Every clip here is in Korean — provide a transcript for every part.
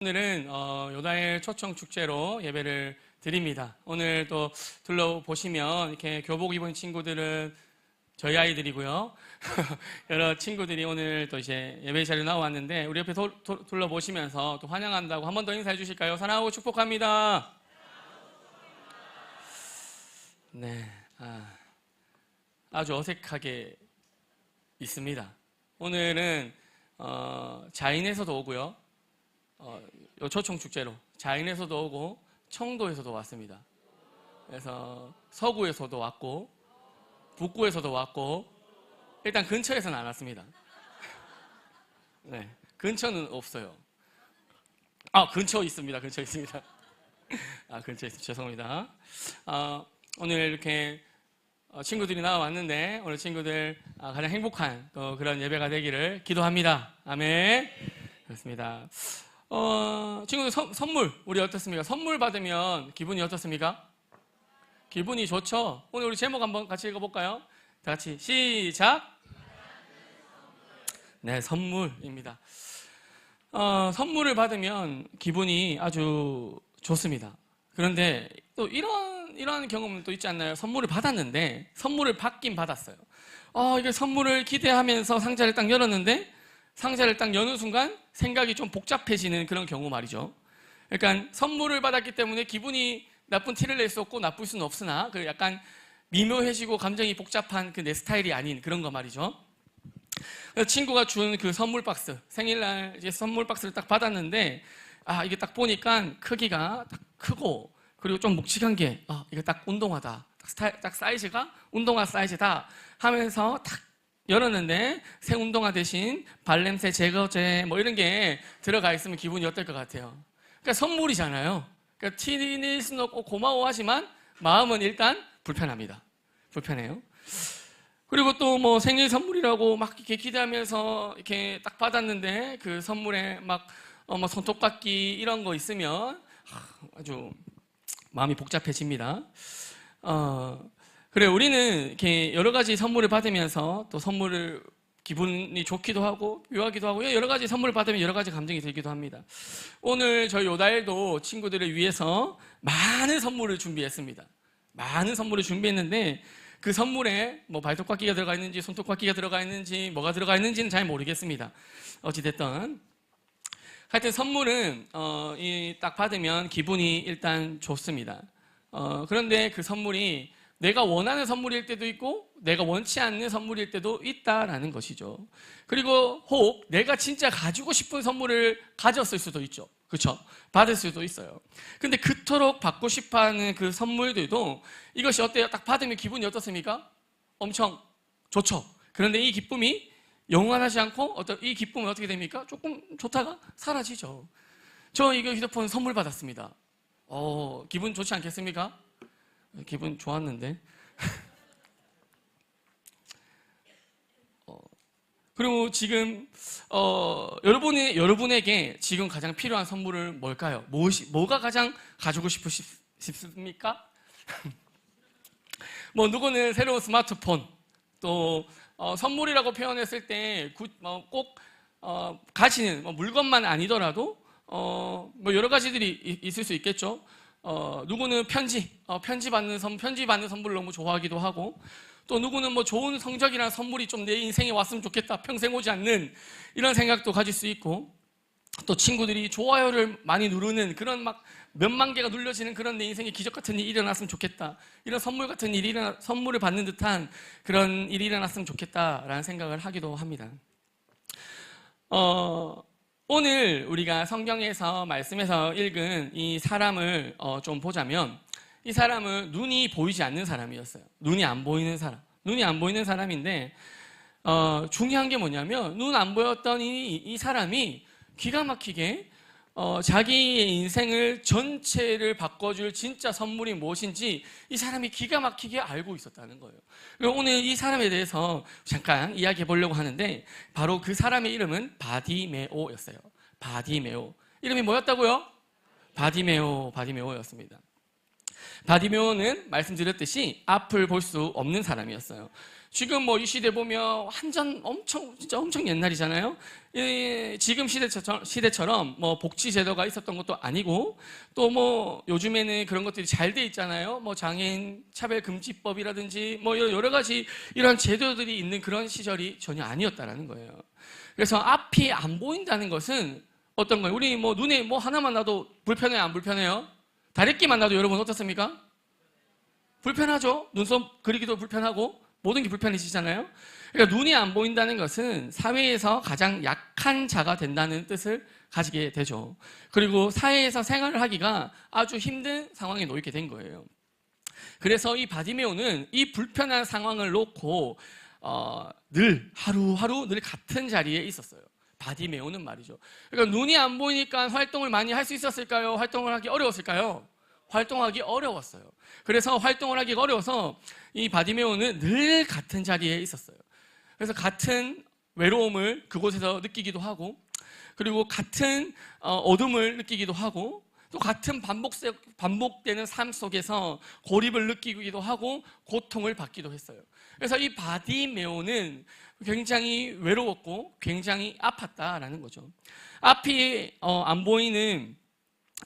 오늘은 어, 요다엘 초청 축제로 예배를 드립니다. 오늘 또 둘러보시면 이렇게 교복 입은 친구들은 저희 아이들이고요. 여러 친구들이 오늘 또 이제 예배 자리에 나왔는데 우리 옆에 도- 도- 둘러보시면서 또 환영한다고 한 번 더 인사해 주실까요? 사랑하고 축복합니다. 네, 아, 아주 어색하게 있습니다. 오늘은 어, 자인에서도 오고요. 어, 요 초청 축제로 자인에서도 오고 청도에서도 왔습니다. 그래서 서구에서도 왔고 북구에서도 왔고 일단 근처에서는 안 왔습니다. 네, 근처는 없어요. 아 근처 있습니다. 근처 있습니다. 아 근처 있습니다. 죄송합니다. 아, 오늘 이렇게 어, 친구들이 나와왔는데 오늘 친구들 아, 가장 행복한 또 그런 예배가 되기를 기도합니다. 아멘. 그렇습니다. 어, 친구들 선, 선물 우리 어떻습니까? 선물 받으면 기분이 어떻습니까? 기분이 좋죠. 오늘 우리 제목 한번 같이 읽어볼까요? 다 같이 시작. 네, 선물입니다. 어, 선물을 받으면 기분이 아주 좋습니다. 그런데 또 이런 이런 경험은 또 있지 않나요? 선물을 받았는데 선물을 받긴 받았어요. 어, 이게 선물을 기대하면서 상자를 딱 열었는데 상자를 딱 여는 순간 생각이 좀 복잡해지는 그런 경우 말이죠. 그러니까 선물을 받았기 때문에 기분이 나쁜 티를 낼 수 없고 나쁠 수는 없으나 그 약간 미묘해지고 감정이 복잡한 그 내 스타일이 아닌 그런 거 말이죠. 친구가 준 그 선물 박스 생일날 이제 선물 박스를 딱 받았는데 아 이게 딱 보니까 크기가 딱 크고 그리고 좀 묵직한 게 아, 이거 딱 운동화다 딱, 스타일, 딱 사이즈가 운동화 사이즈다 하면서 딱 열었는데 새 운동화 대신 발냄새 제거제 뭐 이런 게 들어가 있으면 기분이 어떨 것 같아요? 그러니까 선물이잖아요. 그러니까 티낼 수는 없고 고마워하지만 마음은 일단 불편합니다. 불편해요. 그리고 또 뭐 생일 선물이라고 막 이렇게 기대하면서 이렇게 딱 받았는데 그 선물에 막 어, 뭐 손톱깎이 이런 거 있으면 하, 아주 마음이 복잡해집니다. 어, 그래 우리는 이렇게 여러 가지 선물을 받으면서 또 선물을 기분이 좋기도 하고 묘하기도 하고 여러 가지 선물을 받으면 여러 가지 감정이 들기도 합니다. 오늘 저희 요다일도 친구들을 위해서 많은 선물을 준비했습니다. 많은 선물을 준비했는데 그 선물에 뭐 발톱깎이가 들어가 있는지 손톱깎이가 들어가 있는지 뭐가 들어가 있는지는 잘 모르겠습니다. 어찌됐든 하여튼 선물은 어, 이 딱 받으면 기분이 일단 좋습니다. 어, 그런데 그 선물이 내가 원하는 선물일 때도 있고 내가 원치 않는 선물일 때도 있다라는 것이죠. 그리고 혹 내가 진짜 가지고 싶은 선물을 가졌을 수도 있죠. 그렇죠? 받을 수도 있어요. 근데 그토록 받고 싶어하는 그 선물들도 이것이 어때요? 딱 받으면 기분이 어떻습니까? 엄청 좋죠. 그런데 이 기쁨이 영원하지 않고 어떤 이 기쁨은 어떻게 됩니까? 조금 좋다가 사라지죠. 저 이거 휴대폰 선물 받았습니다. 어, 기분 좋지 않겠습니까? 기분 좋았는데. 어, 그리고 지금 어, 여러분이 여러분에게 지금 가장 필요한 선물은 뭘까요? 무엇이 뭐가 가장 가지고 싶으시, 싶습니까? 뭐 누구는 새로운 스마트폰 또 어, 선물이라고 표현했을 때꼭 어, 가지는 뭐 물건만 아니더라도 어, 뭐 여러 가지들이 이- 있을 수 있겠죠. 어, 누구는 편지, 어, 편지 받는 선, 편지 받는 선물을 너무 좋아하기도 하고, 또 누구는 뭐 좋은 성적이라는 선물이 좀 내 인생에 왔으면 좋겠다, 평생 오지 않는 이런 생각도 가질 수 있고, 또 친구들이 좋아요를 많이 누르는 그런 막 몇만 개가 눌려지는 그런 내 인생에 기적 같은 일이 일어났으면 좋겠다. 이런 선물 같은 일이 일어나, 선물을 받는 듯한 그런 일이 일어났으면 좋겠다라는 생각을 하기도 합니다. 어, 오늘 우리가 성경에서 말씀에서 읽은 이 사람을 어, 좀 보자면 이 사람은 눈이 보이지 않는 사람이었어요. 눈이 안 보이는 사람. 눈이 안 보이는 사람인데 어, 중요한 게 뭐냐면 눈 안 보였던 이, 이 사람이 기가 막히게 어, 자기의 인생을 전체를 바꿔줄 진짜 선물이 무엇인지 이 사람이 기가 막히게 알고 있었다는 거예요. 오늘 이 사람에 대해서 잠깐 이야기해 보려고 하는데 바로 그 사람의 이름은 바디메오였어요. 바디메오. 이름이 뭐였다고요? 바디메오, 바디메오였습니다. 바디메오는 말씀드렸듯이 앞을 볼 수 없는 사람이었어요. 지금 뭐 이 시대 보면 완전 엄청 진짜 엄청 옛날이잖아요. 이 지금 시대처럼, 시대처럼 뭐 복지 제도가 있었던 것도 아니고 또 뭐 요즘에는 그런 것들이 잘 돼 있잖아요. 뭐 장애인 차별 금지법이라든지 뭐 여러 가지 이런 제도들이 있는 그런 시절이 전혀 아니었다라는 거예요. 그래서 앞이 안 보인다는 것은 어떤 거예요? 우리 뭐 눈에 뭐 하나만 놔도 불편해요, 안 불편해요? 다리끼만 놔도 여러분 어떻습니까? 불편하죠? 눈썹 그리기도 불편하고 모든 게 불편해지잖아요. 그러니까 눈이 안 보인다는 것은 사회에서 가장 약한 자가 된다는 뜻을 가지게 되죠. 그리고 사회에서 생활을 하기가 아주 힘든 상황에 놓이게 된 거예요. 그래서 이 바디메오는 이 불편한 상황을 놓고 어, 늘 하루하루 늘 같은 자리에 있었어요. 바디메오는 말이죠. 그러니까 눈이 안 보이니까 활동을 많이 할 수 있었을까요? 활동을 하기 어려웠을까요? 활동하기 어려웠어요. 그래서 활동을 하기 어려워서 이 바디메오는 늘 같은 자리에 있었어요. 그래서 같은 외로움을 그곳에서 느끼기도 하고, 그리고 같은 어, 어둠을 느끼기도 하고, 또 같은 반복, 반복되는 삶 속에서 고립을 느끼기도 하고, 고통을 받기도 했어요. 그래서 이 바디메오는 굉장히 외로웠고, 굉장히 아팠다라는 거죠. 앞이 어, 안 보이는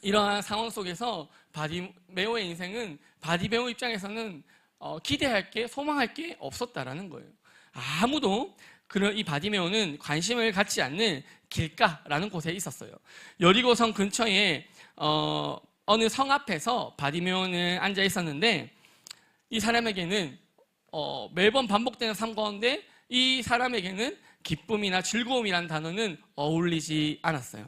이러한 상황 속에서 바디메오의 인생은 바디메오 입장에서는 어, 기대할 게 소망할 게 없었다라는 거예요. 아무도 그런 이 바디메오는 관심을 갖지 않는 길가라는 곳에 있었어요. 여리고성 근처에 어, 어느 성 앞에서 바디메오는 앉아 있었는데 이 사람에게는 어, 매번 반복되는 삶 가운데 이 사람에게는 기쁨이나 즐거움이라는 단어는 어울리지 않았어요.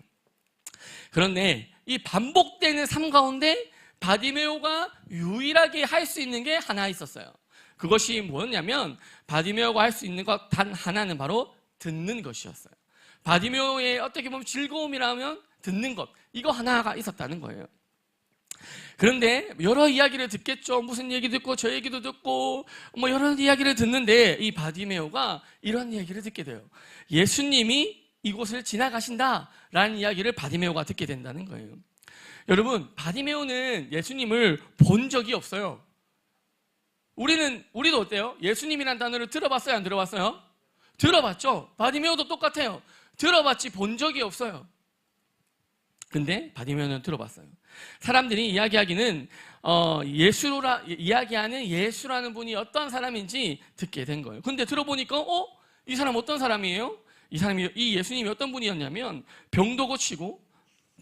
그런데 이 반복되는 삶 가운데 바디메오가 유일하게 할 수 있는 게 하나 있었어요. 그것이 뭐였냐면 바디메오가 할 수 있는 것 단 하나는 바로 듣는 것이었어요. 바디메오의 어떻게 보면 즐거움이라면 듣는 것 이거 하나가 있었다는 거예요. 그런데 여러 이야기를 듣겠죠. 무슨 얘기 듣고 저 얘기도 듣고 뭐 여러 이야기를 듣는데 이 바디메오가 이런 이야기를 듣게 돼요. 예수님이 이곳을 지나가신다라는 이야기를 바디메오가 듣게 된다는 거예요. 여러분, 바디메오는 예수님을 본 적이 없어요. 우리는 우리도 어때요? 예수님이란 단어를 들어봤어요, 안 들어봤어요? 들어봤죠. 바디메오도 똑같아요. 들어봤지 본 적이 없어요. 근데 바디메오는 들어봤어요. 사람들이 이야기하기는 어, 예수라 이야기하는 예수라는 분이 어떤 사람인지 듣게 된 거예요. 근데 들어보니까 어? 이 사람 어떤 사람이에요? 이 사람이 이 예수님이 어떤 분이었냐면 병도 고치고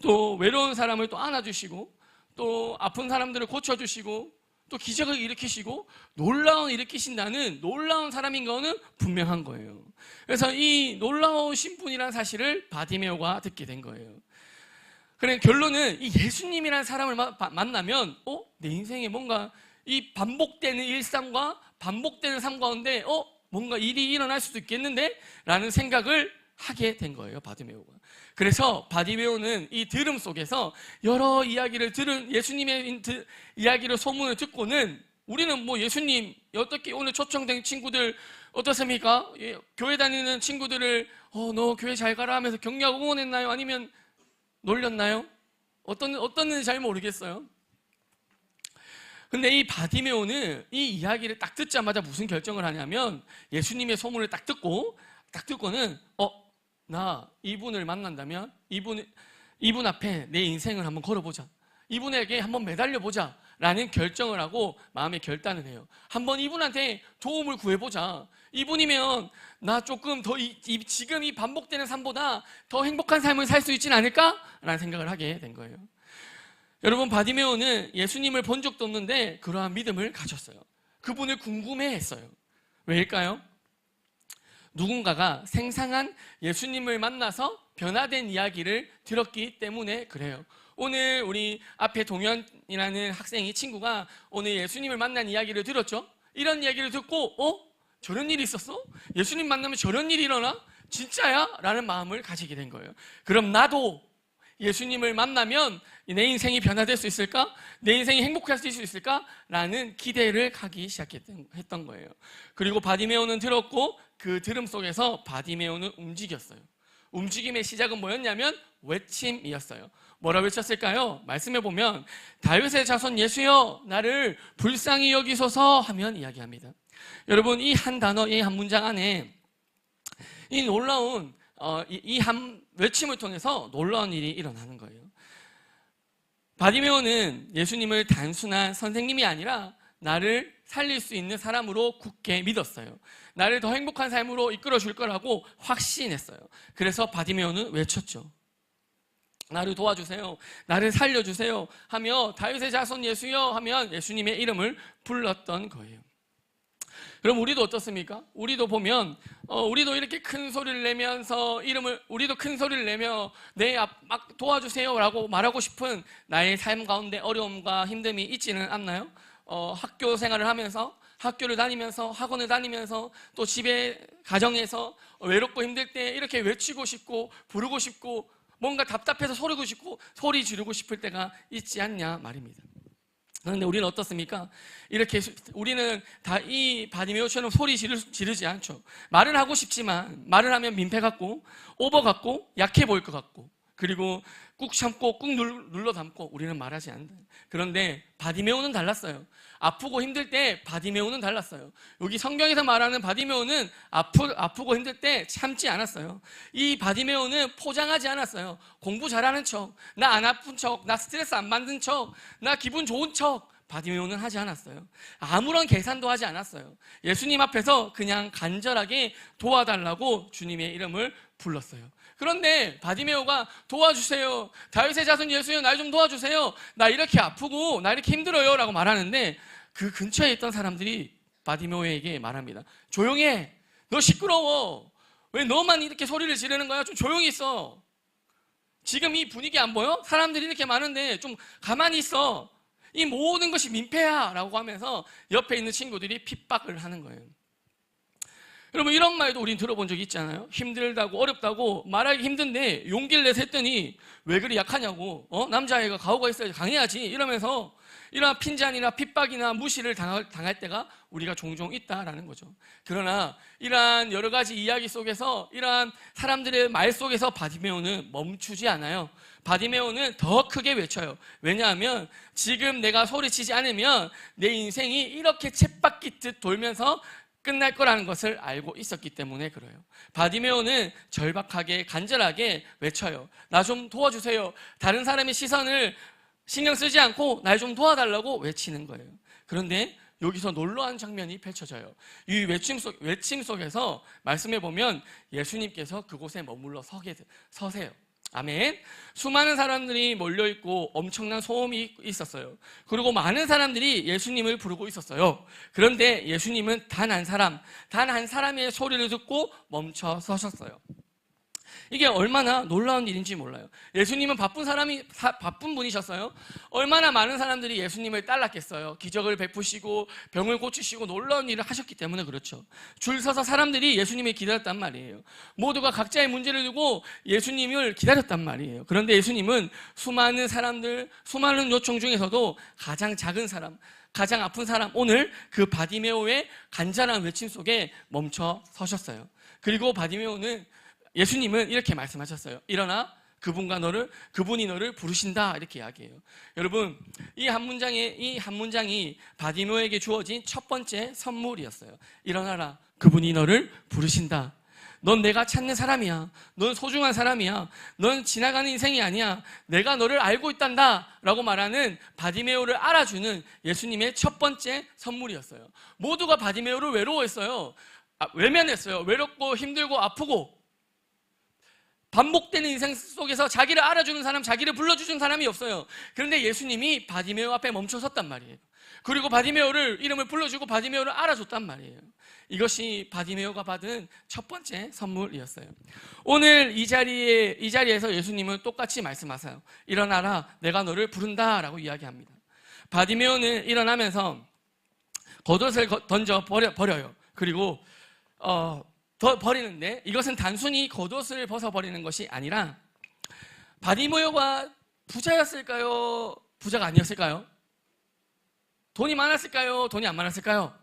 또 외로운 사람을 또 안아주시고 또 아픈 사람들을 고쳐주시고 또 기적을 일으키시고 놀라운 일으키신다는 놀라운 사람인 거는 분명한 거예요. 그래서 이 놀라우신 분이라는 사실을 바디메오가 듣게 된 거예요. 그래 결론은 이 예수님이라는 사람을 만나면 어? 내 인생에 뭔가 이 반복되는 일상과 반복되는 삶 가운데 어? 뭔가 일이 일어날 수도 있겠는데? 라는 생각을 하게 된 거예요, 바디메오가. 그래서 바디메오는 이 들음 속에서 여러 이야기를 들은 예수님의 이야기를 소문을 듣고는 우리는 뭐 예수님 어떻게 오늘 초청된 친구들 어떻습니까? 예, 교회 다니는 친구들을 어, 너 교회 잘 가라 하면서 격려하고 응원했나요? 아니면 놀렸나요? 어떤 어떤지 잘 모르겠어요. 근데 이 바디메오는 이 이야기를 딱 듣자마자 무슨 결정을 하냐면 예수님의 소문을 딱 듣고 딱 듣고는 어 나 이분을 만난다면 이분 이분 앞에 내 인생을 한번 걸어보자. 이분에게 한번 매달려 보자. 라는 결정을 하고 마음의 결단을 해요. 한번 이분한테 도움을 구해보자. 이분이면 나 조금 더 이, 이, 지금 이 반복되는 삶보다 더 행복한 삶을 살 수 있진 않을까? 라는 생각을 하게 된 거예요. 여러분 바디메오는 예수님을 본 적도 없는데 그러한 믿음을 가졌어요. 그분을 궁금해 했어요. 왜일까요? 누군가가 생생한 예수님을 만나서 변화된 이야기를 들었기 때문에 그래요. 오늘 우리 앞에 동현이라는 학생이 친구가 오늘 예수님을 만난 이야기를 들었죠. 이런 이야기를 듣고 어? 저런 일이 있었어? 예수님 만나면 저런 일이 일어나? 진짜야? 라는 마음을 가지게 된 거예요. 그럼 나도 예수님을 만나면 내 인생이 변화될 수 있을까? 내 인생이 행복할 수 있을까? 라는 기대를 가기 시작했던 거예요. 그리고 바디메오는 들었고 그 들음 속에서 바디메오는 움직였어요. 움직임의 시작은 뭐였냐면 외침이었어요. 뭐라 외쳤을까요? 말씀해 보면 다윗의 자손 예수여 나를 불쌍히 여기소서 하면 이야기합니다. 여러분 이 한 단어 이 한 문장 안에 이 놀라운 어, 이한 외침을 통해서 놀라운 일이 일어나는 거예요. 바디메오는 예수님을 단순한 선생님이 아니라 나를 살릴 수 있는 사람으로 굳게 믿었어요. 나를 더 행복한 삶으로 이끌어 줄 거라고 확신했어요. 그래서 바디메오는 외쳤죠. 나를 도와주세요. 나를 살려주세요. 하며 다윗의 자손 예수여 하면 예수님의 이름을 불렀던 거예요. 그럼 우리도 어떻습니까? 우리도 보면 어, 우리도 이렇게 큰 소리를 내면서 이름을 우리도 큰 소리를 내며 내막 도와주세요라고 말하고 싶은 나의 삶 가운데 어려움과 힘듦이 있지는 않나요? 어, 학교 생활을 하면서 학교를 다니면서 학원을 다니면서 또 집에 가정에서 외롭고 힘들 때 이렇게 외치고 싶고 부르고 싶고 뭔가 답답해서 소리고 싶고 소리 지르고 싶을 때가 있지 않냐 말입니다. 그런데 우리는 어떻습니까? 이렇게 수- 우리는 다 이 바디메오처럼 소리 지르, 지르지 않죠. 말을 하고 싶지만 말을 하면 민폐 같고 오버 같고 약해 보일 것 같고 그리고 꾹 참고 꾹 눌- 눌러 담고 우리는 말하지 않는다. 그런데 바디메오는 달랐어요. 아프고 힘들 때 바디메오는 달랐어요. 여기 성경에서 말하는 바디메오는 아프, 아프고 힘들 때 참지 않았어요. 이 바디메오는 포장하지 않았어요. 공부 잘하는 척, 나 안 아픈 척, 나 스트레스 안 받는 척, 나 기분 좋은 척. 바디메오는 하지 않았어요. 아무런 계산도 하지 않았어요. 예수님 앞에서 그냥 간절하게 도와달라고 주님의 이름을 불렀어요. 그런데 바디메오가 도와주세요. 다윗의 자손 예수여 날 좀 도와주세요. 나 이렇게 아프고 나 이렇게 힘들어요 라고 말하는데 그 근처에 있던 사람들이 바디메오에게 말합니다. 조용해. 너 시끄러워. 왜 너만 이렇게 소리를 지르는 거야? 좀 조용히 있어. 지금 이 분위기 안 보여? 사람들이 이렇게 많은데 좀 가만히 있어. 이 모든 것이 민폐야. 라고 하면서 옆에 있는 친구들이 핍박을 하는 거예요. 여러분, 이런 말도 우린 들어본 적이 있잖아요. 힘들다고, 어렵다고, 말하기 힘든데 용기를 내서 했더니 왜 그리 약하냐고, 어? 남자애가 가오가 있어야지 강해야지. 이러면서 이러한 핀잔이나 핍박이나 무시를 당할, 당할 때가 우리가 종종 있다라는 거죠. 그러나 이러한 여러 가지 이야기 속에서 이러한 사람들의 말 속에서 바디메오는 멈추지 않아요. 바디메오는 더 크게 외쳐요. 왜냐하면 지금 내가 소리치지 않으면 내 인생이 이렇게 쳇바퀴듯 돌면서 끝날 거라는 것을 알고 있었기 때문에 그래요. 바디메오는 절박하게 간절하게 외쳐요. 나 좀 도와주세요. 다른 사람의 시선을 신경 쓰지 않고 날 좀 도와달라고 외치는 거예요. 그런데 여기서 놀라운 장면이 펼쳐져요. 이 외침 속 외침 속에서 말씀해 보면 예수님께서 그곳에 머물러 서게 서세요. 아멘. 수많은 사람들이 몰려 있고 엄청난 소음이 있었어요. 그리고 많은 사람들이 예수님을 부르고 있었어요. 그런데 예수님은 단 한 사람, 단 한 사람의 소리를 듣고 멈춰 서셨어요. 이게 얼마나 놀라운 일인지 몰라요. 예수님은 바쁜 사람이 사- 바쁜 분이셨어요. 얼마나 많은 사람들이 예수님을 따랐겠어요. 기적을 베푸시고 병을 고치시고 놀라운 일을 하셨기 때문에 그렇죠. 줄 서서 사람들이 예수님을 기다렸단 말이에요. 모두가 각자의 문제를 두고 예수님을 기다렸단 말이에요. 그런데 예수님은 수많은 사람들, 수많은 요청 중에서도 가장 작은 사람, 가장 아픈 사람, 오늘 그 바디메오의 간절한 외침 속에 멈춰 서셨어요. 그리고 바디메오는 예수님은 이렇게 말씀하셨어요. 일어나 그분과 너를 그분이 너를 부르신다 이렇게 이야기해요. 여러분 이 한 문장에 이 한 문장이 바디모에게 주어진 첫 번째 선물이었어요. 일어나라 그분이 너를 부르신다. 넌 내가 찾는 사람이야. 넌 소중한 사람이야. 넌 지나가는 인생이 아니야. 내가 너를 알고 있단다. 라고 말하는 바디메오를 알아주는 예수님의 첫 번째 선물이었어요. 모두가 바디메오를 외로워했어요. 아, 외면했어요. 외롭고 힘들고 아프고 반복되는 인생 속에서 자기를 알아주는 사람, 자기를 불러주는 사람이 없어요. 그런데 예수님이 바디메오 앞에 멈춰 섰단 말이에요. 그리고 바디메오를 이름을 불러주고 바디메오를 알아줬단 말이에요. 이것이 바디메오가 받은 첫 번째 선물이었어요. 오늘 이 자리에 이 자리에서 예수님은 똑같이 말씀하세요. 일어나라, 내가 너를 부른다라고 이야기합니다. 바디메오는 일어나면서 겉옷을 거- 던져 버려, 버려요. 그리고 어, 더 버리는데 이것은 단순히 겉옷을 벗어버리는 것이 아니라 바디모여가 부자였을까요? 부자가 아니었을까요? 돈이 많았을까요? 돈이 안 많았을까요?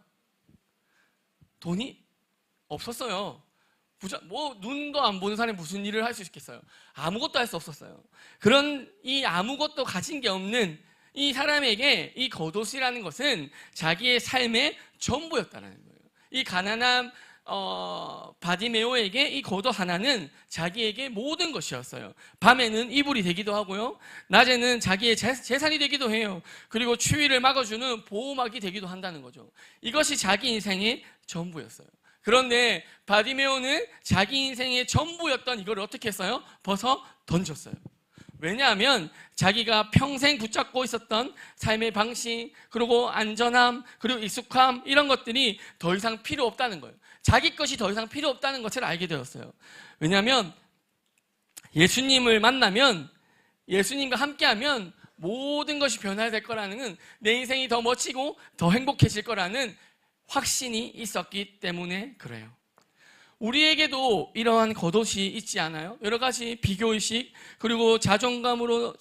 돈이 없었어요. 부자, 뭐 눈도 안 보는 사람이 무슨 일을 할 수 있겠어요? 아무것도 할 수 없었어요. 그런 이 아무것도 가진 게 없는 이 사람에게 이 겉옷이라는 것은 자기의 삶의 전부였다는 거예요. 이 가난한 어, 바디메오에게 이 겉옷 하나는 자기에게 모든 것이었어요. 밤에는 이불이 되기도 하고요. 낮에는 자기의 재, 재산이 되기도 해요. 그리고 추위를 막아주는 보호막이 되기도 한다는 거죠. 이것이 자기 인생의 전부였어요. 그런데 바디메오는 자기 인생의 전부였던 이걸 어떻게 했어요? 벗어 던졌어요. 왜냐하면 자기가 평생 붙잡고 있었던 삶의 방식, 그리고 안전함, 그리고 익숙함, 이런 것들이 더 이상 필요 없다는 거예요. 자기 것이 더 이상 필요 없다는 것을 알게 되었어요. 왜냐하면 예수님을 만나면 예수님과 함께하면 모든 것이 변화될 거라는 내 인생이 더 멋지고 더 행복해질 거라는 확신이 있었기 때문에 그래요. 우리에게도 이러한 겉옷이 있지 않아요? 여러 가지 비교의식, 그리고 자존감으로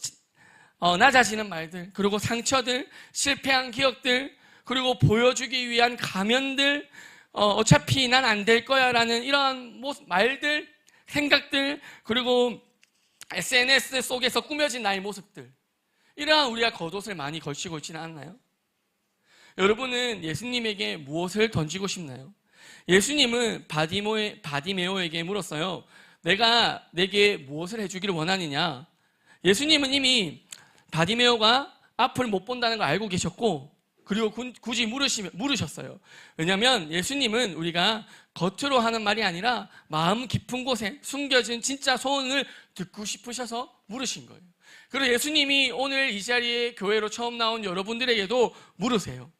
어, 낮아지는 말들, 그리고 상처들, 실패한 기억들, 그리고 보여주기 위한 가면들, 어, 차피 난 안 될 거야 라는 이러한 말들, 생각들, 그리고 SNS 속에서 꾸며진 나의 모습들. 이러한 우리가 겉옷을 많이 걸치고 있지는 않나요? 여러분은 예수님에게 무엇을 던지고 싶나요? 예수님은 바디모에, 바디메오에게 물었어요. 내가 내게 무엇을 해주기를 원하느냐? 예수님은 이미 바디메오가 앞을 못 본다는 걸 알고 계셨고, 그리고 구- 굳이 물으시, 물으셨어요. 왜냐하면 예수님은 우리가 겉으로 하는 말이 아니라 마음 깊은 곳에 숨겨진 진짜 소원을 듣고 싶으셔서 물으신 거예요. 그리고 예수님이 오늘 이 자리에 교회로 처음 나온 여러분들에게도 물으세요.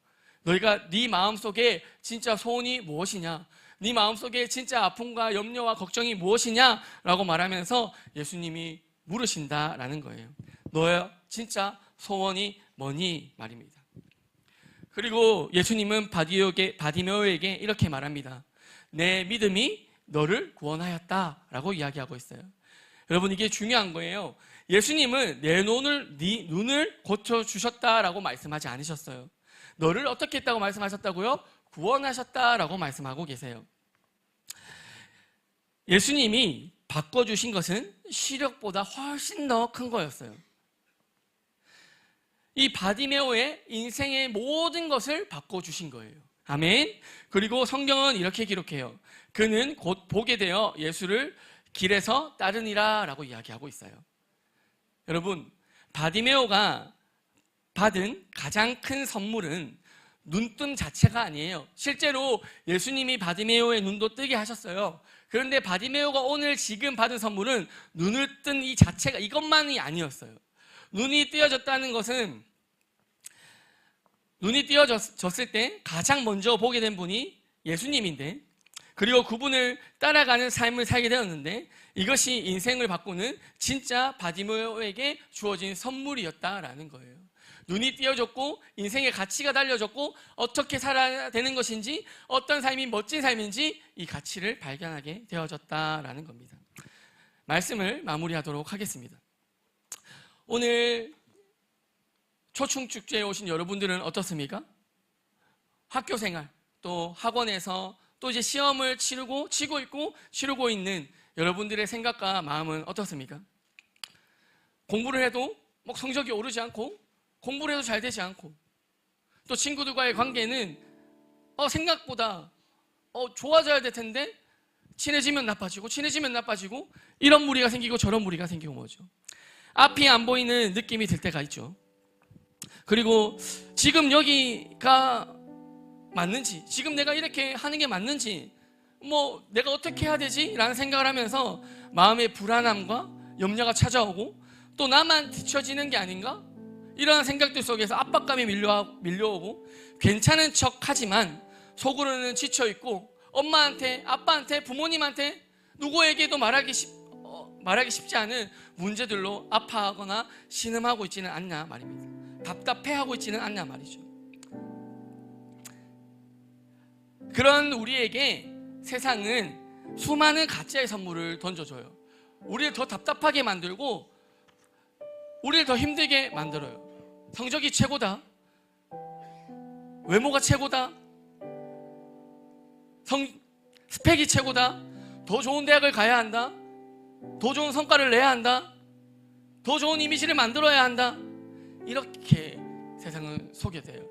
너희가 네 마음속에 진짜 소원이 무엇이냐? 네 마음속에 진짜 아픔과 염려와 걱정이 무엇이냐라고 말하면서 예수님이 물으신다라는 거예요. 너의 진짜 소원이 뭐니 말입니다. 그리고 예수님은 바디오에게, 바디메오에게 이렇게 말합니다. 내 믿음이 너를 구원하였다라고 이야기하고 있어요. 여러분 이게 중요한 거예요. 예수님은 내 눈을 네 눈을 고쳐 주셨다라고 말씀하지 않으셨어요. 너를 어떻게 했다고 말씀하셨다고요? 구원하셨다라고 말씀하고 계세요. 예수님이 바꿔주신 것은 시력보다 훨씬 더 큰 거였어요. 이 바디메오의 인생의 모든 것을 바꿔주신 거예요. 아멘. 그리고 성경은 이렇게 기록해요. 그는 곧 보게 되어 예수를 길에서 따르니라 라고 이야기하고 있어요. 여러분, 바디메오가 받은 가장 큰 선물은 눈뜸 자체가 아니에요. 실제로 예수님이 바디메오의 눈도 뜨게 하셨어요. 그런데 바디메오가 오늘 지금 받은 선물은 눈을 뜬 이 자체가 이것만이 아니었어요. 눈이 띄어졌다는 것은 눈이 띄어졌을 때 가장 먼저 보게 된 분이 예수님인데 그리고 그분을 따라가는 삶을 살게 되었는데 이것이 인생을 바꾸는 진짜 바디메오에게 주어진 선물이었다라는 거예요. 눈이 띄어졌고 인생의 가치가 달려졌고 어떻게 살아야 되는 것인지 어떤 삶이 멋진 삶인지 이 가치를 발견하게 되어졌다라는 겁니다. 말씀을 마무리하도록 하겠습니다. 오늘 초충 축제에 오신 여러분들은 어떻습니까? 학교 생활 또 학원에서 또 이제 시험을 치르고 치고 있고 치르고 있는 여러분들의 생각과 마음은 어떻습니까? 공부를 해도 뭐 성적이 오르지 않고 공부를 해도 잘 되지 않고 또 친구들과의 관계는 어, 생각보다 어, 좋아져야 될 텐데 친해지면 나빠지고 친해지면 나빠지고 이런 무리가 생기고 저런 무리가 생기고 뭐죠. 앞이 안 보이는 느낌이 들 때가 있죠. 그리고 지금 여기가 맞는지, 지금 내가 이렇게 하는 게 맞는지, 뭐 내가 어떻게 해야 되지? 라는 생각을 하면서 마음의 불안함과 염려가 찾아오고 또 나만 뒤처지는 게 아닌가? 이러한 생각들 속에서 압박감이 밀려, 밀려오고 괜찮은 척 하지만 속으로는 지쳐있고 엄마한테, 아빠한테, 부모님한테 누구에게도 말하기, 쉽, 어, 말하기 쉽지 않은 문제들로 아파하거나 신음하고 있지는 않냐 말입니다. 답답해하고 있지는 않냐 말이죠. 그런 우리에게 세상은 수많은 가짜의 선물을 던져줘요. 우리를 더 답답하게 만들고 우리를 더 힘들게 만들어요. 성적이 최고다. 외모가 최고다. 성, 스펙이 최고다. 더 좋은 대학을 가야 한다. 더 좋은 성과를 내야 한다. 더 좋은 이미지를 만들어야 한다. 이렇게 세상은 소개돼요.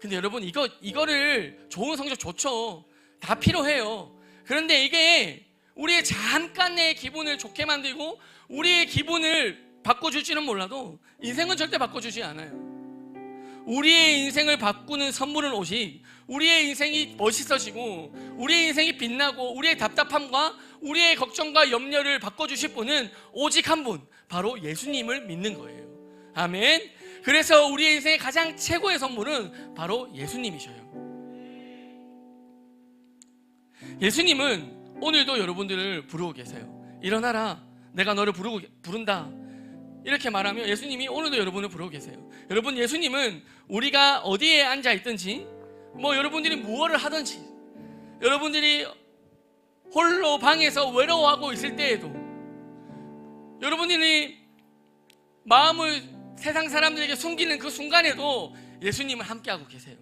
근데 여러분 이거 이거를 좋은 성적 좋죠. 다 필요해요. 그런데 이게 우리의 잠깐의 기분을 좋게 만들고 우리의 기분을 바꿔줄지는 몰라도 인생은 절대 바꿔주지 않아요. 우리의 인생을 바꾸는 선물은 오직 우리의 인생이 멋있어지고 우리의 인생이 빛나고 우리의 답답함과 우리의 걱정과 염려를 바꿔주실 분은 오직 한 분, 바로 예수님을 믿는 거예요. 아멘. 그래서 우리의 인생의 가장 최고의 선물은 바로 예수님이셔요. 예수님은 오늘도 여러분들을 부르고 계세요. 일어나라. 내가 너를 부르고 부른다. 이렇게 말하면 예수님이 오늘도 여러분을 부르고 계세요. 여러분 예수님은 우리가 어디에 앉아 있든지 뭐 여러분들이 무엇을 하든지 여러분들이 홀로 방에서 외로워하고 있을 때에도 여러분들이 마음을 세상 사람들에게 숨기는 그 순간에도 예수님은 함께하고 계세요.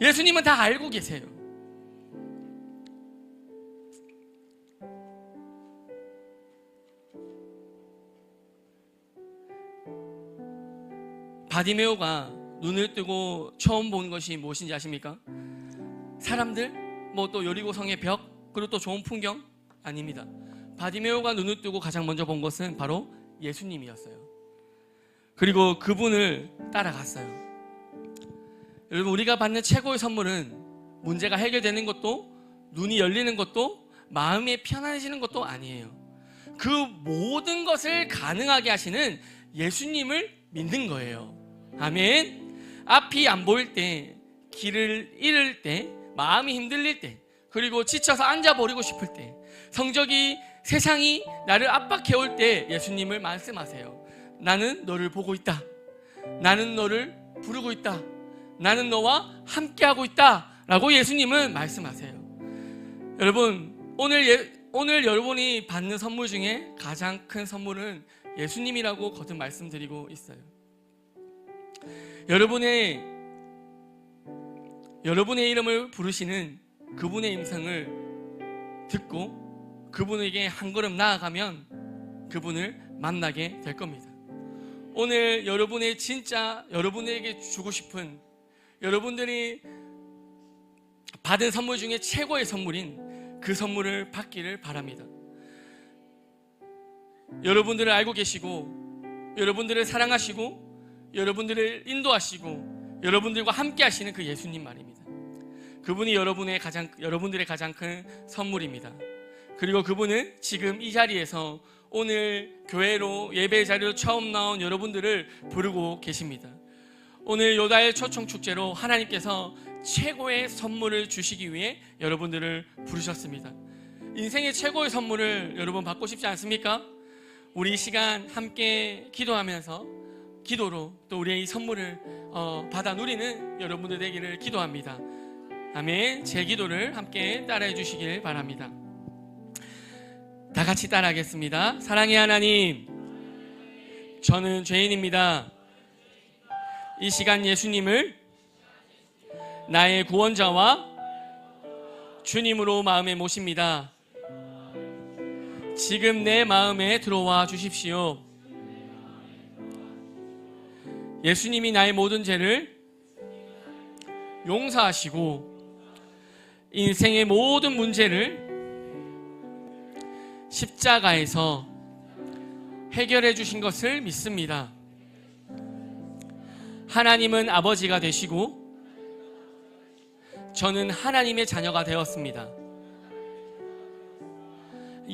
예수님은 다 알고 계세요. 바디메오가 눈을 뜨고 처음 본 것이 무엇인지 아십니까? 사람들, 뭐 또 여리고성의 벽, 그리고 또 좋은 풍경 아닙니다. 바디메오가 눈을 뜨고 가장 먼저 본 것은 바로 예수님이었어요. 그리고 그분을 따라갔어요. 여러분 우리가 받는 최고의 선물은 문제가 해결되는 것도 눈이 열리는 것도 마음이 편안해지는 것도 아니에요. 그 모든 것을 가능하게 하시는 예수님을 믿는 거예요. 아멘. 앞이 안 보일 때, 길을 잃을 때, 마음이 흔들릴 때, 그리고 지쳐서 앉아버리고 싶을 때, 성적이 세상이 나를 압박해 올 때 예수님을 말씀하세요. 나는 너를 보고 있다. 나는 너를 부르고 있다. 나는 너와 함께하고 있다. 라고 예수님은 말씀하세요. 여러분, 오늘, 예, 오늘 여러분이 받는 선물 중에 가장 큰 선물은 예수님이라고 거듭 말씀드리고 있어요. 여러분의 여러분의 이름을 부르시는 그분의 음성을 듣고 그분에게 한 걸음 나아가면 그분을 만나게 될 겁니다. 오늘 여러분의 진짜 여러분에게 주고 싶은 여러분들이 받은 선물 중에 최고의 선물인 그 선물을 받기를 바랍니다. 여러분들을 알고 계시고 여러분들을 사랑하시고 여러분들을 인도하시고 여러분들과 함께 하시는 그 예수님 말입니다. 그분이 여러분의 가장 여러분들의 가장 큰 선물입니다. 그리고 그분은 지금 이 자리에서 오늘 교회로 예배 자리로 처음 나온 여러분들을 부르고 계십니다. 오늘 요다의 초청 축제로 하나님께서 최고의 선물을 주시기 위해 여러분들을 부르셨습니다. 인생의 최고의 선물을 여러분 받고 싶지 않습니까? 우리 이 시간 함께 기도하면서 기도로 또 우리의 이 선물을 어, 받아 누리는 여러분들 되기를 기도합니다. 아멘. 제 기도를 함께 따라해 주시길 바랍니다. 다 같이 따라하겠습니다. 사랑의 하나님, 저는 죄인입니다. 이 시간 예수님을 나의 구원자와 주님으로 마음에 모십니다. 지금 내 마음에 들어와 주십시오. 예수님이 나의 모든 죄를 용서하시고 인생의 모든 문제를 십자가에서 해결해 주신 것을 믿습니다. 하나님은 아버지가 되시고 저는 하나님의 자녀가 되었습니다.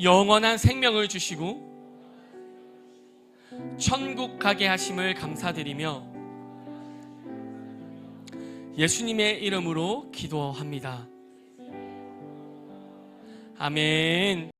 영원한 생명을 주시고 천국 가게 하심을 감사드리며 예수님의 이름으로 기도합니다. 아멘.